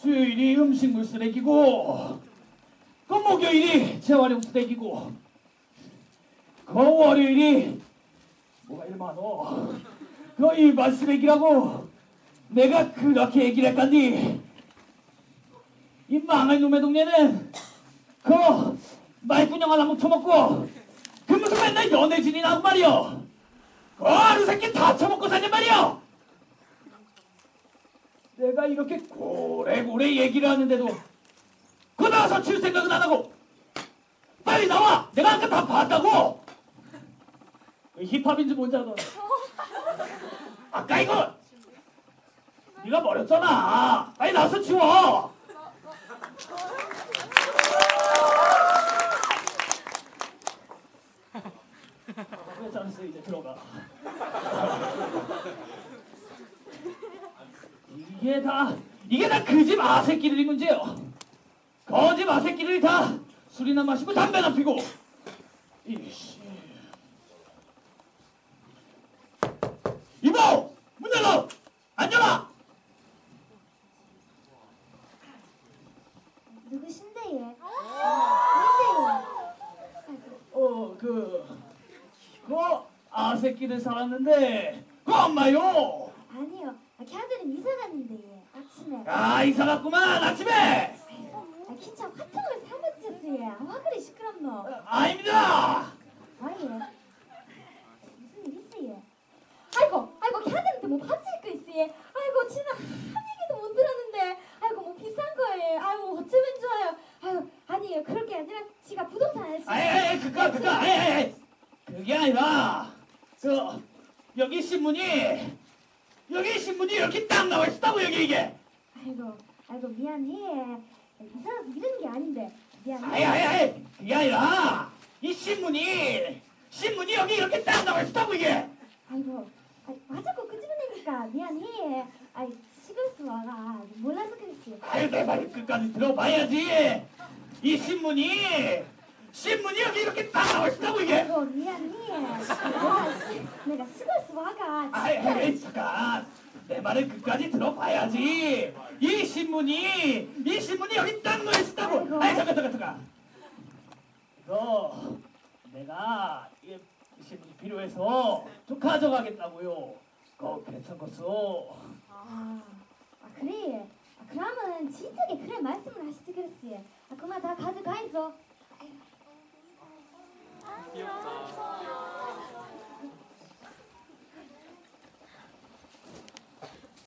수요일이 음식물 쓰레기고 그 목요일이 재활용 쓰레기고 그 월요일이 뭐가 이리 많어? 그 일반 쓰레기라고 내가 그렇게 얘기를 했간디. 이 망할 놈의 동네는 그 말꾼형 하나 묻혀먹고 그 무슨 맨날 연애진이 나고 말이여? 그 하루 새끼 다 처먹고 사는 말이여 내가 이렇게 고래고래 얘기를 하는데도 그 나와서 칠 생각은 안 하고 빨리 나와! 내가 아까 다 봤다고! 그 힙합인지 뭔지 알아? 아까 이거 네가 버렸잖아. 빨리 나와서 치워. 왜 잘했어 이제 들어가 이게 다. 이게 다 그 집 아새끼들이 문제요. 거집 아새끼들이 다 술이나 마시고 담배나 피고. 이씨. 이보 문 열어! 앉아라 누구신데 얘? 누구세요? 어그 그 아새끼들 살았는데 그 엄마요? 아니요. 아, 걔들은 이사 갔는데 얘. 아침에. 아 이사 갔구만 아침에 아, 기차 화통을 얘. 아, 와 그리 시끄럽노. 아닙니다 아 얘. 무슨 일 있어 얘? 아이고, 아이고 걔들한테 뭐 바칠 거 있어 얘. 아이고 지나 한 얘기도 못 들었는데. 아이고 뭐 비싼 거에. 아이고 어쩌면 좋아요. 아이고 아니에요. 그럴 게 아니라 지가 부동산. 아이 아이 그거 그거 아이. 그게 아니라 그 여기 신문이 여기 신문이 이렇게 딱 나와 있었다고 여기 이게 아이고, 아이고 미안해. 이사가서 이러는 게 아닌데. 미안해. 아이 아이 아이 그게 아니라 이 신문이 신문이 여기 이렇게 딱 나와 있었다고 이게 아이고, 아이, 와 자꾸 끄집어내니까 미안해. 아이, 시골에서 와가 몰라서 그랬지. 아유 내말 끝까지 들어봐야지 이 신문이 신문이 여기 이렇게 딱 나와 있었다고 이게? 아이고, 미안해. 내가, 시, 내가 시골에서 와가. 아이 아이 잠깐. 내 말을 끝까지 들어봐야지. 이 신문이 이 신문이 여기 딱 나와 있었다고. 아이 잠깐 잠깐 잠깐. 이거 내가 이 신문이 필요해서 좀 가져가겠다고요. 그거 괜찮겠어 아, 아 그래. 아, 그러면 진작에 그래 말씀을 하시지 그랬지. 아, 그만 다 가져가 있어.